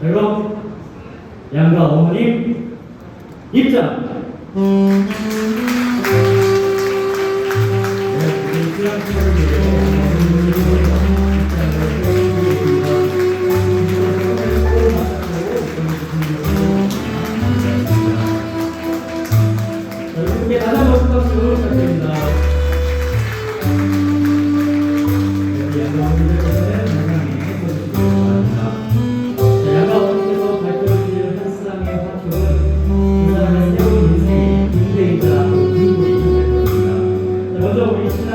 결국 양과 어머님 입장. 네, 입장 결국에 하나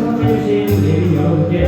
선물해주신 예빈 여러분께